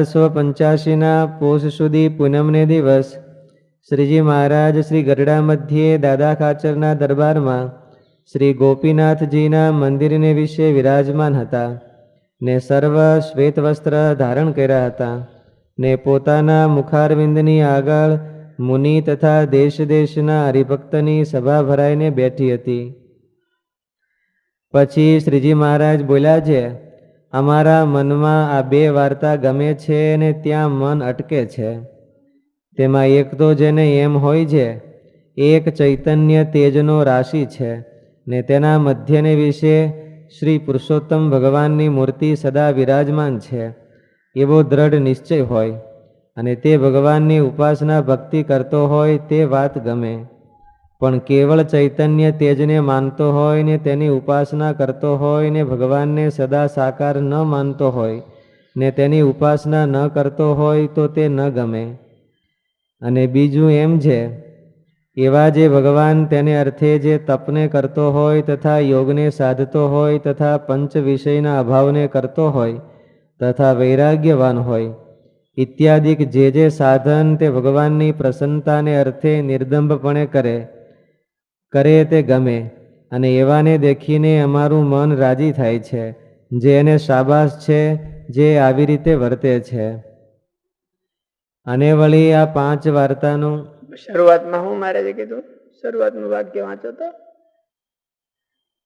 અઢારસો પંચ્યાસીના પોષ સુધી પૂનમને દિવસ શ્રીજી મહારાજ શ્રી ગઢડા મધ્યે દાદા ખાચરના દરબારમાં શ્રી ગોપીનાથજીના મંદિરને વિશે વિરાજમાન હતા ને સર્વ શ્વેત વસ્ત્ર ધારણ કર્યા હતા ને પોતાના મુખારવિંદની આગળ મુનિ તથા દેશ દેશના હરિભક્તની સભા ભરાઈને બેઠી હતી પછી શ્રીજી મહારાજ બોલ્યા છે અમારા મનમાં આ બે વાર્તા ગમે છે ને ત્યાં મન અટકે છે. તેમાં એક તો જેને એમ હોય છે એક ચૈતન્ય તેજનો રાશિ છે ને તેના મધ્યને વિશે શ્રી પુરુષોત્તમ ભગવાનની મૂર્તિ સદા વિરાજમાન છે, એવો દ્રઢ નિશ્ચય હોય અને તે ભગવાનની ઉપાસના ભક્તિ કરતો હોય તે વાત ગમે. પણ કેવળ ચૈતન્ય તેજને માનતો હોય ને તેની ઉપાસના કરતો હોય ને ભગવાનને સદા સાકાર ન માનતો હોય, ને તેની ઉપાસના ન કરતો હોય તો તે ન ગમે. અને બીજું એમ છે, એવા જે ભગવાન તેને અર્થે જે તપને કરતો હોય તથા યોગને સાધતો હોય તથા પંચ વિષયના અભાવને કરતો હોય તથા વૈરાગ્યવાન હોય, ઇત્યાદિક જે જે સાધન તે ભગવાનની પ્રસન્નતાને અર્થે નિર્દંભપણે કરે કરે તે ગમે અને એવાને દેખીને અમારું મન રાજી થાય છે જે એને શાબાશ છે જે આવી રીતે વર્તે છે. અને વળી આ પાંચ વાર્તાનું શરૂઆતમાં હું મારે કીધું શરૂઆતનું વાક્ય વાંચો તો.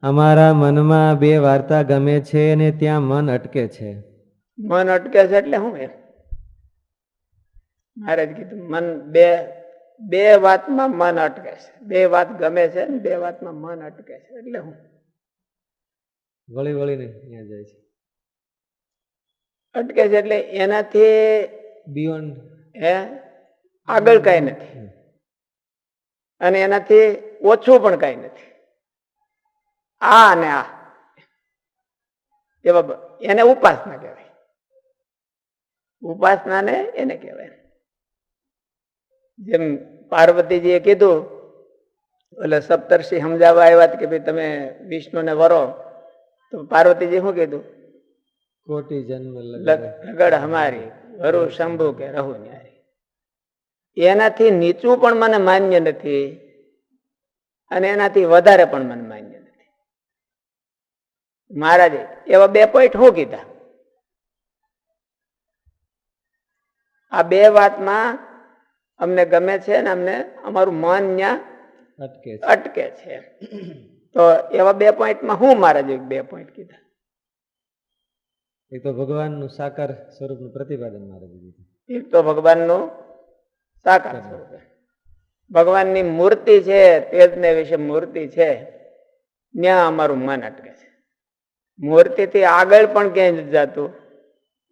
અમારા મનમાં બે વાર્તા ગમે છે અને ત્યાં મન અટકે છે. મન અટકે છે એટલે શું એ મારે જ કીધું મન બે બે વાતમાં મન અટકે છે. બે વાત ગમે છે ને બે વાતમાં મન અટકે છે. એટલે હું વળી વળીને ત્યાં જાય છે. અટકે છે એટલે એનાથી બિયોન્ડ હે? આગળ કાંઈ નથી. અને એનાથી ઓછું પણ કાંઈ નથી. આ અને આ. એવા બાબા એને ઉપાસના કહેવાય. ઉપાસનાને એને કહેવાય. જેમ પાર્વતીજીએ કીધું એટલે સપ્તર્ષિ સમજાવવા આવ્યા કે ભાઈ તમે વિષ્ણુને વરો. તો પાર્વતીજી શું કીધું? કોટી જન્મ લગ લગ- લગડ હમારી વરુ શંભુ કે રહુ ન્યારી. એનાથી નીચું પણ મને માન્ય નથી અને એનાથી વધારે પણ મને માન્ય નથી. મહારાજે એવા બે પોઈન્ટ હું કીધા? આ બે વાતમાં અમને ગમે છે ને અમને અમારું મન ત્યાં અટકે છે. અટકે છે. તો એવા બે પોઈન્ટમાં હું મહારાજે બે પોઈન્ટ કીધા. એ તો ભગવાનનું સાકાર સ્વરૂપનું પ્રતિપાદન મારે દીધું એક તો ભગવાનનું સાકાર સ્વરૂપ ભગવાનની મૂર્તિ છે તેજને વિશે મૂર્તિ છે ત્યાં અમારું મન અટકે છે. મૂર્તિથી આગળ પણ ક્યાંય નથી જતું.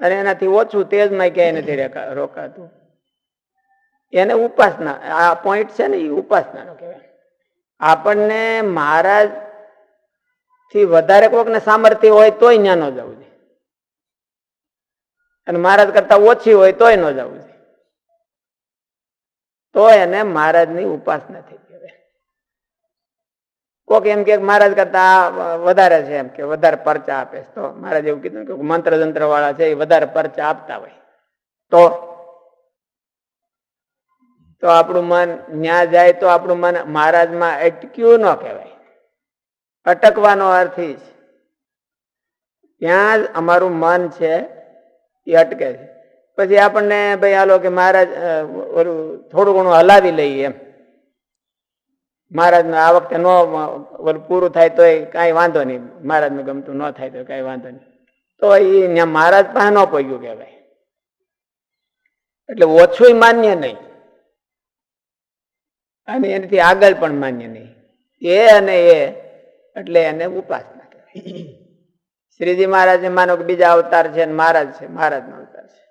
અને એનાથી ઓછું તેજમાં ક્યાંય નથી રેકા- રોકાતું. એને ઉપાસના આ પોઈન્ટ છે ને એ ઉપાસનાનો કહેવાય. આપણને મહારાજથી વધારે કોકને સામર્થ્ય હોય તોય ત્યાં ન જવું જોઈએ. અને મહારાજ કરતા ઓછી હોય તોય ન જવું જોઈએ. તો એને મહારાજની ઉપાસના થઈ કહેવાય કોક એમ કે મહારાજ કરતા વધારે છે એમ કે વધારે પરચા આપે છે. તો મહારાજ એવું કીધું કે મંત્ર જંત્ર વાળા છે એ વધારે પરચા આપતા હોય. તો તો આપણું મન ન્યા જાય તો આપણું મન મહારાજમાં અટક્યું ન કહેવાય. અટકવાનો અર્થ એ છે. ત્યાં જ અમારું મન છે એ અટકે છે. પછી આપણને ભાઈ હાલો કે મહારાજ ઓલું થોડું ઘણું હલાવી લઈએ એમ. મહારાજ આ વખતે ન પૂરું થાય તો કાંઈ વાંધો નહીં. મહારાજ ગમતું ન થાય તો કાંઈ વાંધો નહીં. તો એ મહારાજ પાસે ન પગ્યું કહેવાય. એટલે ઓછું માન્ય નહીં. અને એનાથી આગળ પણ માન્ય નહીં. એ અને એ એટલે એને ઉપાસના કહેવાય. શ્રીજી મહારાજ માનો કે બીજા અવતાર છે ને મહારાજ છે, મહારાજનો અવતાર છે.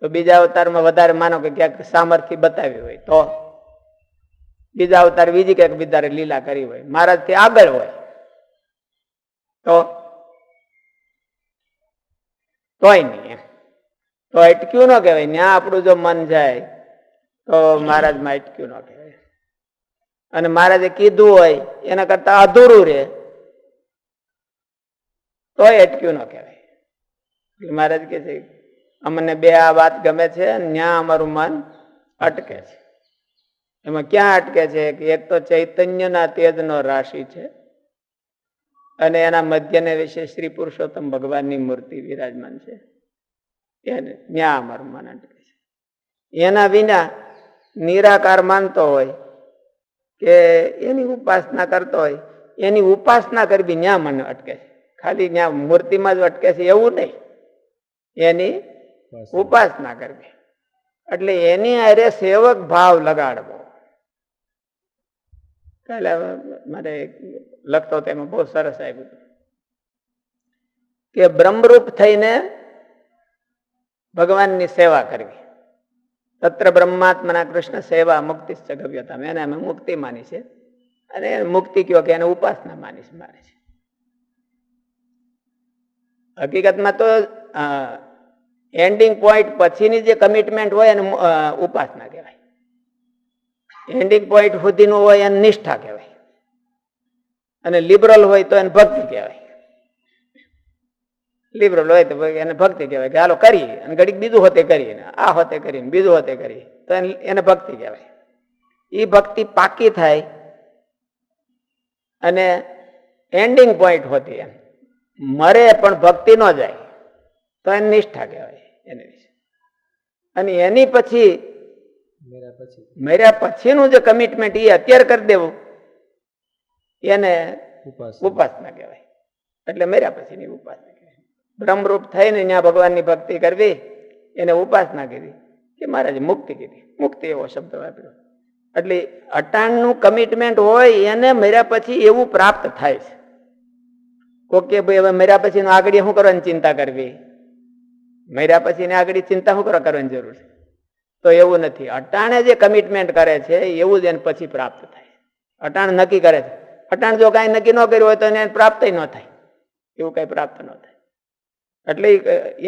તો બીજા અવતારમાં વધારે માનો કે ક્યાંક સામર્થ્ય બતાવી હોય તો. બીજા અવતાર બીજી ક્યાંક બીજા લીલા કરી હોય મહારાજથી આગળ હોય. તો તોય નહીં તો અટક્યું ન કહેવાય ત્યાં આપણું જો મન જાય તો મહારાજ અટક્યું ન કહેવાય. અને મહારાજે કીધું હોય, એના કરતા અધૂરું રહે. તોય અટક્યું ન કહેવાય. મહારાજ કે છે, અમને બે આ વાત ગમે છે ત્યાં અમારું મન અટકે છે. એમાં ક્યાં અટકે છે કે એક તો ચૈતન્યના તેજનો રાશિ છે અને એના મધ્યને વિશે શ્રી પુરુષોત્તમ ભગવાનની મૂર્તિ વિરાજમાન છે. એને ત્યાં અમારું મન અટકે છે. એના વિના નિરાકાર માનતો હોય કે એની ઉપાસના કરતો હોય એની ઉપાસના કરવી ન્યા મને અટકે છે. ખાલી ન્યા મૂર્તિમાં જ અટકે છે એવું નહીં. એની ઉપાસના. કરવી. એટલે એની અરે સેવક ભાવ લગાડવો. કાલે મારે લખતો તેમાં બહુ સરસ આવ્યું કે બ્રહ્મરૂપ થઈને ભગવાનની સેવા કરવી. તત્ર બ્રહ્માત્મના કૃષ્ણ સેવા મુક્તિ ગવ્યતા એને અમે મુક્તિ માની છે અને મુક્તિ કયો કે એને ઉપાસના માની છે માને છે હકીકતમાં તો એન્ડિંગ પોઈન્ટ પછીની જે કમિટમેન્ટ હોય એને ઉપાસના કહેવાય એન્ડિંગ પોઈન્ટ સુધીનું હોય એને નિષ્ઠા કહેવાય અને લિબરલ હોય તો એને ભક્તિ કહેવાય લિબરલ હોય તો એને ભક્તિ કહેવાય કે હાલો કરીએ. અને ઘડીક બીજું હોતે કરીને આ હોતે કરીને બીજું હોતે કરી તો એને ભક્તિ કહેવાય. એ ભક્તિ પાકી થાય અને એન્ડિંગ પોઈન્ટ હોતી એમ. મરે પણ ભક્તિ ન જાય. તો એને નિષ્ઠા કહેવાય એને વિશે. અને એની પછી મર્યા પછીનું જે કમિટમેન્ટ એ અત્યારે કરી દેવું એને ઉપાસના કહેવાય. એટલે મર્યા પછીની ઉપાસના. બ્રહ્મરૂપ થઈને ત્યાં ભગવાનની ભક્તિ કરવી, એને ઉપાસના કરી, કે મહારાજ મુક્તિ કીધી મુક્તિ એવો શબ્દ વાપર્યો. એટલે અટાણનું કમિટમેન્ટ હોય, એને મર્યા પછી એવું પ્રાપ્ત થાય છે. કોક કે ભાઈ, હવે મર્યા પછી આગળ શું કરવાની ચિંતા કરવી? મર્યા પછી આગળ ચિંતા શું કરવા કરવાની જરૂર છે? તો એવું નથી. અટાણે જે કમિટમેન્ટ કરે છે, એવું જ એને પછી પ્રાપ્ત થાય. અટાણ નક્કી કરે છે. અટાણ જો કાંઈ નક્કી ન કર્યું હોય તો એને પ્રાપ્ત ન થાય. એવું કાંઈ પ્રાપ્ત ન થાય. એટલે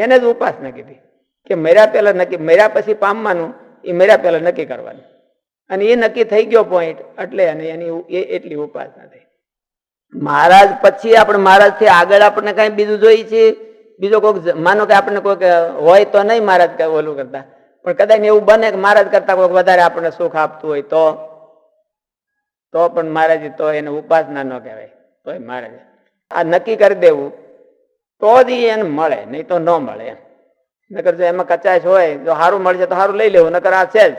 એને જ ઉપાસના કીધી કે મર્યા પહેલા નક્કી મર્યા પછી પામવાનું, એ મર્યા પહેલા નક્કી કરવાનું. અને એ નક્કી થઈ ગયો પોઈન્ટ એટલે અને એની એટલી ઉપાસના થઈ. મહારાજ પછી આપણે મહારાજથી આગળ આપણને કઈ બીજું જોઈએ છે બીજો કોઈક માનો કે આપણને કોઈક હોય તો નહીં મહારાજ ઓલું કરતા. પણ કદાચ એવું બને કે મહારાજ કરતા કોઈક વધારે આપણને સુખ આપતું હોય તો? તો પણ મહારાજ તો એને ઉપાસના ન કહેવાય. તોય મહારાજ આ નક્કી કરી દેવું. તો જ એને મળે, નહીં તો ન મળે નકર જો એમાં કચાશ હોય, જો સારું મળશે તો સારું લઈ લેવું, નકર આ છે જ.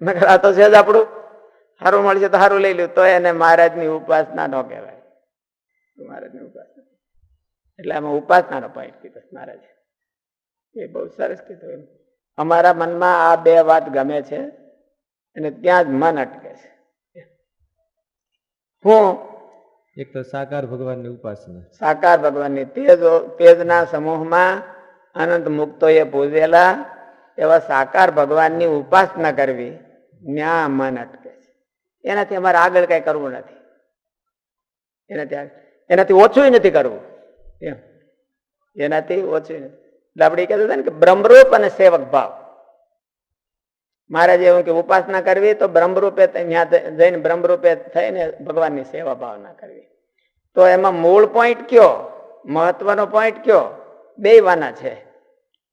નકર આ તો છે જ આપણું. સારું મળશે તો સારું લઈ લેવું, તો એને મહારાજની ઉપાસના ન કહેવાય. મહારાજની ઉપાસના. એટલે આમાં ઉપાસનાનો પોઈન્ટ કીધો મહારાજ. એ બહુ સરસ કીધું એમ. અમારા મનમાં આ બે વાત ગમે છે, અને ત્યાં જ મન અટકે છે. હું એક તો સાકાર ભગવાનની ઉપાસના. સાકાર ભગવાનની તેજ તેજના સમૂહમાં અનંત મુક્તોએ પૂજેલા એવા સાકાર ભગવાનની ઉપાસના કરવી ન્યા મન અટકે છે. એનાથી અમારે આગળ કઈ કરવું નથી. એનાથી એનાથી ઓછું નથી કરવું. એમ. એનાથી ઓછું નથી. એટલે આપણે ને કે બ્રહ્મરૂપ અને સેવક ભાવ. મહારાજ એવું કે ઉપાસના કરવી તો બ્રહ્મરૂપે ત્યાં જઈને બ્રહ્મરૂપે થઈને ભગવાનની સેવા ભાવના કરવી. તો એમાં મૂળ પોઈન્ટ કયો? મહત્વનો પોઈન્ટ કયો? બે વાના છે.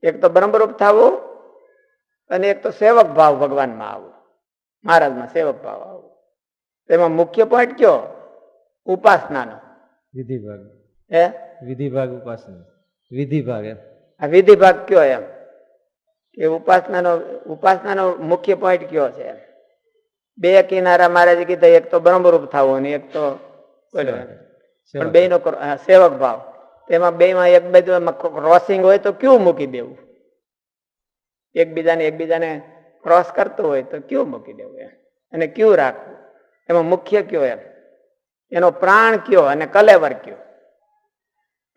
એક તો બ્રહ્મરૂપ થવું અને એક તો સેવક ભાવ ભગવાનમાં આવવું. મહારાજમાં સેવક ભાવ આવવું. તેમાં મુખ્ય પોઈન્ટ કયો? ઉપાસનાનો. વિધિ ભાગ હે? વિધિ ભાગ ઉપાસના. વિધિ ભાગ એમ. આ વિધિ ભાગ કયો એમ? કે ઉપાસનાનો ઉપાસનાનો મુખ્ય પોઈન્ટ કયો છે? બે કિનારા મહારાજે કીધા એક તો બ્રહ્મરૂપ થવું અને એક તો પણ બે નો સેવક ભાવ. તેમાં બે માં એક બાજુ ક્રોસિંગ હોય તો ક્યુ મૂકી દેવું? એકબીજાને એકબીજાને ક્રોસ કરતું હોય તો ક્યુ મૂકી દેવું એમ? અને ક્યુ રાખવું? એમાં મુખ્ય કયો એમ? એનો પ્રાણ કયો અને કલેવર કયો?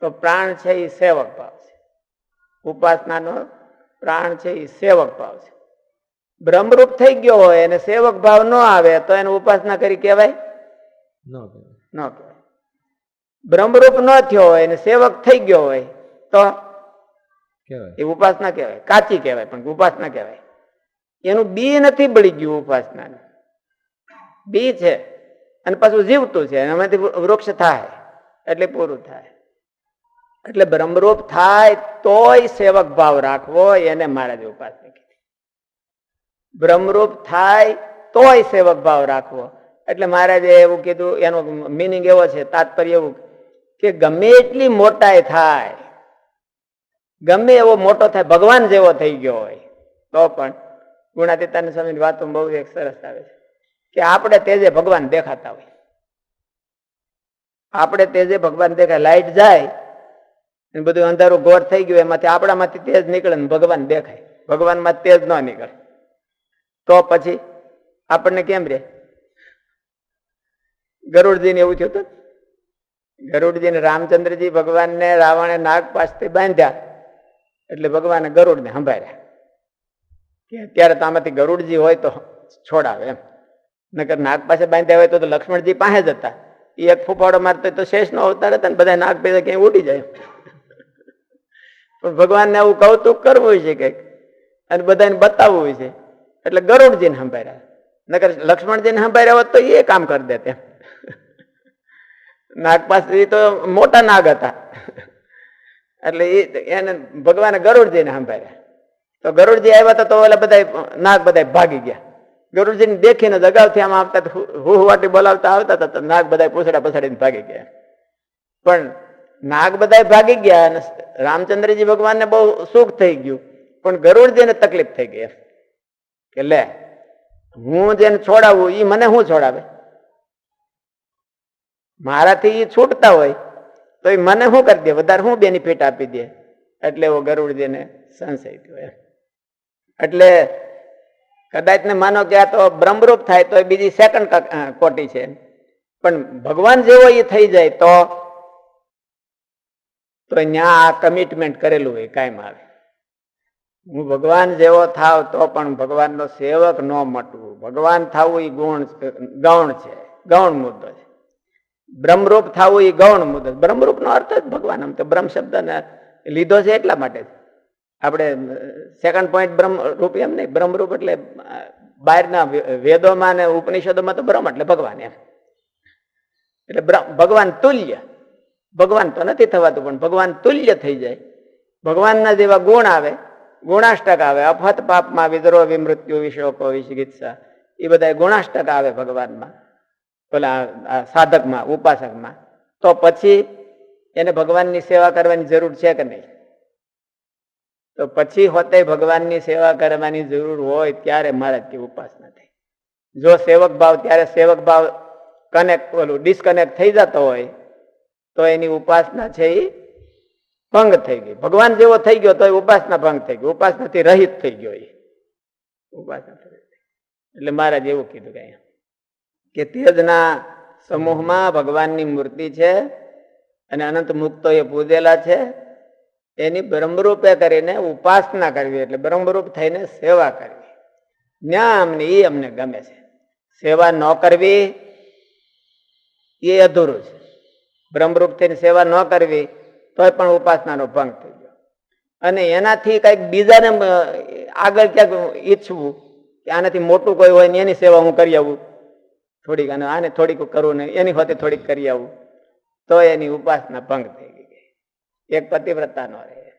તો પ્રાણ છે એ સેવક ભાવ છે. ઉપાસનાનો પ્રાણ છે એ સેવક ભાવ છે. બ્રહ્મરૂપ થઈ ગયો હોય અને સેવક ભાવ ન આવે તો એને ઉપાસના કરી કહેવાય? ન કહેવાય. બ્રહ્મરૂપ ન થયો હોય અને સેવક થઈ ગયો હોય તો? એ ઉપાસના કહેવાય. કાચી કહેવાય પણ ઉપાસના કહેવાય. એનું બી નથી બળી ગયું ઉપાસના બી છે અને પાછું જીવતું છે એમાંથી વૃક્ષ થાય એટલે પૂરું થાય. એટલે બ્રહ્મરૂપ થાય તોય સેવક ભાવ રાખવો એને મહારાજ ઉપાસના કીધી. બ્રહ્મરૂપ થાય તોય સેવક ભાવ રાખવો. એટલે મહારાજે એવું કીધું, એનો મિનિંગ એવો છે, તાત્પર્ય એવું કે ગમે એટલી મોટાઈ થાય, ગમે એવો મોટો થાય, ભગવાન જેવો થઈ ગયો હોય, તો પણ ગુણાતીતાની સ્વામીની વાતો બહુ એક સરસ આવે છે કે આપણે તેજે ભગવાન દેખાતા હોય, આપણે તેજે ભગવાન દેખાય, લાઈટ જાય ને બધું અંધારું ઘોર થઈ ગયું, એમાંથી આપણામાંથી તેજ નીકળે ને ભગવાન દેખાય. ભગવાનમાં તેજ ન નીકળે. તો પછી આપણને કેમ રે? ગરુડજીને એવું થયું હતું ગરુડજીને રામચંદ્રજી ભગવાનને રાવણે નાગ પાસથી બાંધ્યા. એટલે ભગવાને ગરુડને સંભાળ્યા. કે અત્યારે તો આમાંથી ગરુડજી હોય તો છોડાવે એમ. નકર નાગ પાસે બાંધ્યા હોય તો લક્ષ્મણજી પાસે જ હતા. એ એક ફૂફાડો મારતો તો શેષ નો અવતાર હતા ને બધા નાગ પૈસા ક્યાંય ઉડી જાય. પણ ભગવાનને આવું કૌતુક કરવું હોય છે કંઈક. અને બધાને બતાવવું હોય છે. એટલે ગરુડજીને સંભાળ્યા. નકર લક્ષ્મણજીને સંભાળ્યા હોત તો એ કામ કરી દે તેમ નાગ પાસે તો મોટા નાગ હતા. એટલે એ એને ભગવાને ગરુડજીને સંભાળ્યા. તો ગરુડજી આવ્યા હતા તો એટલે બધા નાગ બધા ભાગી ગયા. ગરુડજીને દેખીને દગાવથી આમ આવતા હુહવાટી બોલાવતા આવતા હતા તો નાગ બધા પૂછડા પછાડીને ભાગી ગયા. પણ નાગ બધા ભાગી ગયા અને રામચંદ્રજી ભગવાનને બહુ સુખ થઈ ગયું. પણ ગરુડજીને તકલીફ થઈ ગઈ કે લે, હું જેને છોડાવું એ મને શું છોડાવે? મારાથી એ છૂટતા હોય, તો એ મને શું કરી દે? વધારે હું બેનિફિટ આપી દે? એટલે એવો ગરુડજીને સંશય થયો એટલે કદાચ ને માનો કે આ તો બ્રહ્મરૂપ થાય, તો બીજી સેકન્ડ કોટી છે પણ ભગવાન જેવો એ થઈ જાય તો તો ત્યાં આ કમિટમેન્ટ કરેલું હોય, કાયમ આવે. હું ભગવાન જેવો થાવ તો પણ ભગવાનનો સેવક ન મટવું. ભગવાન થવું એ ગુણ ગૌણ છે, ગૌણ મુદ્દો છે. બ્રહ્મરૂપ થવું એ ગૌણ મુદ્દો. બ્રહ્મરૂપનો અર્થ જ ભગવાન આમ તો બ્રહ્મ શબ્દને લીધો છે એટલા માટે આપણે સેકન્ડ પોઈન્ટ બ્રહ્મ રૂપ એમ નહીં. બ્રહ્મરૂપ એટલે બહારના વેદોમાં ને ઉપનિષદોમાં તો બ્રહ્મ એટલે ભગવાન એમ. એટલે ભગવાન તુલ્ય. ભગવાન તો નથી થવાતું, પણ ભગવાન તુલ્ય થઈ જાય. ભગવાનના જેવા ગુણ આવે, ગુણાષ્ટક આવે. અફત પાપમાં વિદ્રોહ, વિમૃત્યુ, વિશોકો વિચિકિત્સા એ બધા ગુણાષ્ટક આવે ભગવાનમાં. પેલા સાધકમાં, ઉપાસકમાં. તો પછી એને ભગવાનની સેવા કરવાની જરૂર છે કે નહીં? તો પછી હોતે ભગવાનની સેવા કરવાની જરૂર હોય ત્યારે મહારાજથી ઉપાસના થઈ જો સેવક ભાવ, ત્યારે સેવક ભાવ કનેક્ટ ઓલું ડિસ્કનેક્ટ થઈ જતો હોય તો એની ઉપાસના છે એ ભંગ થઈ ગઈ. ભગવાન જેવો થઈ ગયો તો એ ઉપાસના ભંગ થઈ ગઈ. ઉપાસનાથી રહિત થઈ ગયો એ ઉપાસના એટલે મહારાજ એવું કીધું કે કે તેજના સમૂહમાં ભગવાનની મૂર્તિ છે અને અનંત મુક્તો એ પૂજેલા છે. એની બ્રહ્મરૂપે કરીને ઉપાસના કરવી એટલે બ્રહ્મરૂપ થઈને સેવા કરવી. ન્યા અમને એ અમને ગમે છે. સેવા ન કરવી એ અધૂરું છે. બ્રહ્મરૂપ થઈને સેવા ન કરવી, તોય પણ ઉપાસનાનો ભંગ થઈ ગયો. અને એનાથી કંઈક બીજાને આગળ ક્યાંક ઈચ્છવું કે આનાથી મોટું કોઈ હોય ને એની સેવા હું કરી આવું. થોડીક અને આને થોડીક કરું ને એની હોતે થોડીક કરી આવું. તો એની ઉપાસના ભંગ થઈ ગઈ. એક પતિવ્રતા નો રહે.